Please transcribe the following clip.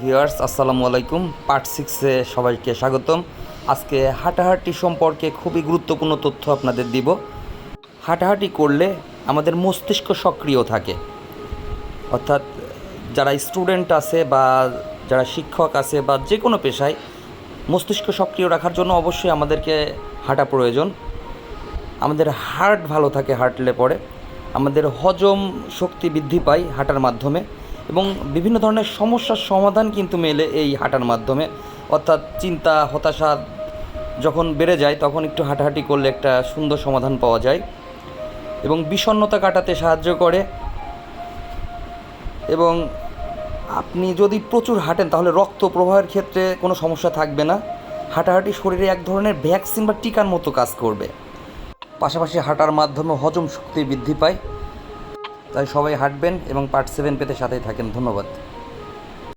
Viewers, আসসালামু আলাইকুম। Part সিক্সে সবাইকে স্বাগতম। আজকে হাঁটাহাঁটি সম্পর্কে খুবই গুরুত্বপূর্ণ তথ্য আপনাদের দিব। হাঁটাহাঁটি করলে আমাদের মস্তিষ্ক সক্রিয় থাকে। অর্থাৎ যারা স্টুডেন্ট আছে বা যারা শিক্ষক আছে বা যে কোনো পেশায় মস্তিষ্ক সক্রিয় রাখার জন্য অবশ্যই আমাদেরকে হাঁটা প্রয়োজন। আমাদের হার্ট ভালো থাকে হাঁটলে পরে আমাদের হজম শক্তি বৃদ্ধি পায় হাঁটার মাধ্যমে। এবং বিভিন্ন ধরনের সমস্যার সমাধান কিন্তু মেলে এই হাঁটার মাধ্যমে। অর্থাৎ চিন্তা, হতাশা যখন বেড়ে যায়, তখন একটু হাঁটাহাঁটি করলে একটা সুন্দর সমাধান পাওয়া যায় এবং বিষণ্ণতা কাটাতে সাহায্য করে। এবং আপনি যদি প্রচুর হাঁটেন, তাহলে রক্ত প্রবাহের ক্ষেত্রে কোনো সমস্যা থাকবে না। হাঁটাহাঁটি শরীরে এক ধরনের ভ্যাকসিন বা টিকার মতো কাজ করবে। পাশাপাশি হাঁটার মাধ্যমে হজম শক্তি বৃদ্ধি পায়। তাই সবাই হাঁটবেন এবং পার্ট সেভেন পেতে সাথেই থাকেন। ধন্যবাদ।